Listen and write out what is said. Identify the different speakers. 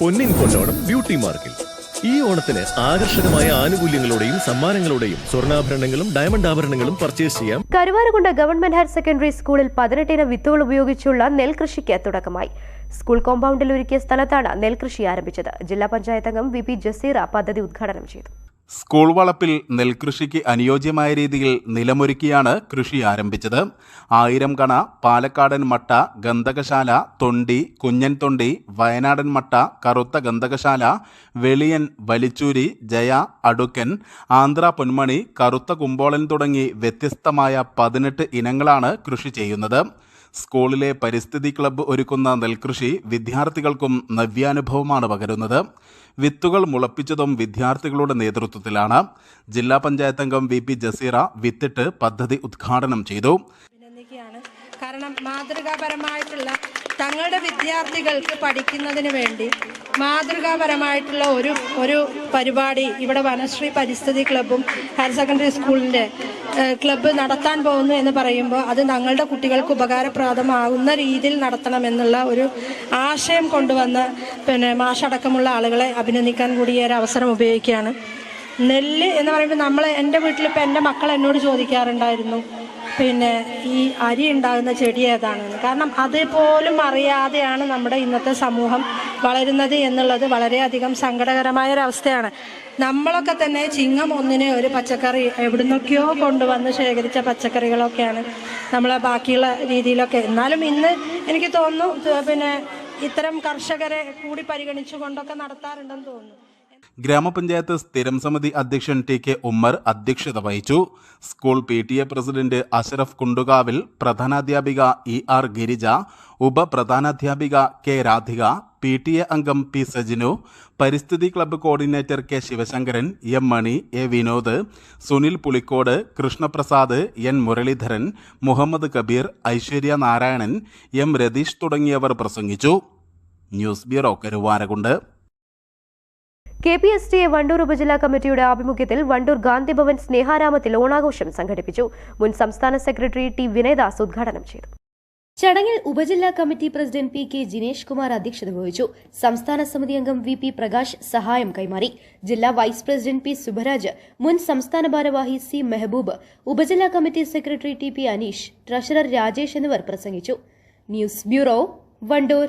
Speaker 1: പൊന്നിൻ കൊണ്ടോണം ബ്യൂട്ടി മാർക്കിൽ. ഈ ഓണത്തിന് ആകർഷകമായ ആനുകൂല്യങ്ങളോടെയും സമ്മാനങ്ങളോടെയും സ്വർണാഭരണങ്ങളും ഡയമണ്ട് ആഭരണങ്ങളും പർച്ചേസ് ചെയ്യാം.
Speaker 2: കരുവാരകുണ്ട ഗവൺമെന്റ് ഹയർ സെക്കൻഡറി സ്കൂളിൽ പതിനെട്ടിന വിത്തുകൾ ഉപയോഗിച്ചുള്ള നെൽകൃഷിക്ക് തുടക്കമായി. സ്കൂൾ കോമ്പൗണ്ടിൽ ഒരുക്കിയ സ്ഥലത്താണ് നെൽകൃഷി ആരംഭിച്ചത്. ജില്ലാ പഞ്ചായത്ത് അംഗം വി പി ജസീറ പദ്ധതി ഉദ്ഘാടനം ചെയ്തു.
Speaker 3: സ്കൂൾ വളപ്പിൽ നെൽകൃഷിക്ക് അനുയോജ്യമായ രീതിയിൽ നിലമൊരുക്കിയാണ് കൃഷി ആരംഭിച്ചത്. ആയിരം കണ പാലക്കാടൻ മട്ട ഗന്ധകശാല തൊണ്ടി കുഞ്ഞൻ തൊണ്ടി വയനാടൻ മട്ട കറുത്ത ഗന്ധകശാല വെളിയൻ വലിച്ചൂരി ജയ അടുക്കൻ ആന്ധ്ര പൊന്മണി കറുത്ത കുമ്പോളൻ തുടങ്ങി വ്യത്യസ്തമായ പതിനെട്ട് ഇനങ്ങളാണ് കൃഷി ചെയ്യുന്നത്. സ്കൂളിലെ പരിസ്ഥിതി ക്ലബ്ബ് ഒരുക്കുന്ന നെൽകൃഷി വിദ്യാർത്ഥികൾക്കും നവ്യാനുഭവമാണ് പകരുന്നത്. വിത്തുകൾ മുളപ്പിച്ചതും വിദ്യാർത്ഥികളുടെ നേതൃത്വത്തിലാണ്. ജില്ലാ പഞ്ചായത്ത് അംഗം വി പി ജസീറ വിത്തിട്ട് പദ്ധതി ഉദ്ഘാടനം ചെയ്തു.
Speaker 4: കാരണം മാതൃകാപരമായിട്ടുള്ള തങ്ങളുടെ വിദ്യാർത്ഥികൾക്ക് പഠിക്കുന്നതിന് വേണ്ടി മാതൃകാപരമായിട്ടുള്ള ഒരു ഒരു പരിപാടി ഇവിടെ വനശ്രീ പരിസ്ഥിതി ക്ലബ്ബും ഹയർ സെക്കൻഡറി സ്കൂളിന്റെ ക്ലബ്ബ് നടത്താൻ പോകുന്നു എന്ന് പറയുമ്പോൾ അത് ഞങ്ങളുടെ കുട്ടികൾക്ക് ഉപകാരപ്രദമാകുന്ന രീതിയിൽ നടത്തണമെന്നുള്ള ഒരു ആശയം കൊണ്ടുവന്ന് പിന്നെ മാഷടക്കമുള്ള ആളുകളെ അഭിനന്ദിക്കാൻ കൂടി ഒരു അവസരം ഉപയോഗിക്കുകയാണ്. നെല്ല് എന്ന് പറയുമ്പോൾ നമ്മൾ എന്റെ വീട്ടിലിപ്പോൾ എന്റെ മക്കൾ എന്നോട് ചോദിക്കാറുണ്ടായിരുന്നു പിന്നെ ഈ അരി ഉണ്ടാകുന്ന ചെടി ഏതാണ്? കാരണം അതുപോലും അറിയാതെയാണ് നമ്മുടെ ഇന്നത്തെ സമൂഹം വളരുന്നത് എന്നുള്ളത് വളരെയധികം സങ്കടകരമായ ഒരവസ്ഥയാണ് നമ്മളൊക്കെ തന്നെ ചിങ്ങം ഒന്നിന് ഒരു പച്ചക്കറി എവിടുന്നൊക്കെയോ കൊണ്ടുവന്ന് ശേഖരിച്ച പച്ചക്കറികളൊക്കെയാണ് നമ്മളെ ബാക്കിയുള്ള രീതിയിലൊക്കെ. എന്നാലും ഇന്ന് എനിക്ക് തോന്നുന്നു പിന്നെ ഇത്തരം കർഷകരെ കൂടി പരിഗണിച്ചുകൊണ്ടൊക്കെ നടത്താറുണ്ടെന്ന് തോന്നുന്നു.
Speaker 3: ഗ്രാമപഞ്ചായത്ത് സ്ഥിരം സമിതി അധ്യക്ഷൻ ടി കെ ഉമ്മർ അധ്യക്ഷത വഹിച്ചു. School P T A president Ashraf Kundukavil പ്രധാനാധ്യാപിക E R Girija ഉപപ്രധാനാധ്യാപിക K Radhika P T A അംഗം പി സജിനു പരിസ്ഥിതി club coordinator K Sivasankaran M Mani A Vinod Sunil Pulikode Krishnaprasad N Muraleedharan Muhammad Kabeer Aishwarya Narayanan M Ratheesh തുടങ്ങിയവർ പ്രസംഗിച്ചു. News bureau Karuvarakundu.
Speaker 2: K P S T A Wandoor ഉപജില്ലാ കമ്മിറ്റിയുടെ ആഭിമുഖ്യത്തിൽ വണ്ടൂർ ഗാന്ധിഭവൻ സ്നേഹാരാമത്തിൽ ഓണാഘോഷം സംഘടിപ്പിച്ചു. മുൻ സംസ്ഥാന സെക്രട്ടറി ടി വിനയദാസ് ഉദ്ഘാടനം ചെയ്തു. ചടങ്ങിൽ ഉപജില്ലാ committee president P K Jinesh Kumar അധ്യക്ഷത വഹിച്ചു. സംസ്ഥാന സമിതി അംഗം വി പി പ്രകാശ് സഹായം കൈമാറി. ജില്ലാ വൈസ് പ്രസിഡന്റ് പി സുബരാജ് മുൻ സംസ്ഥാന ഭാരവാഹി സി മെഹബൂബ് ഉപജില്ലാ committee secretary T P Aneesh treasurer Rajesh എന്നിവർ പ്രസംഗിച്ചു. News bureau Wandoor.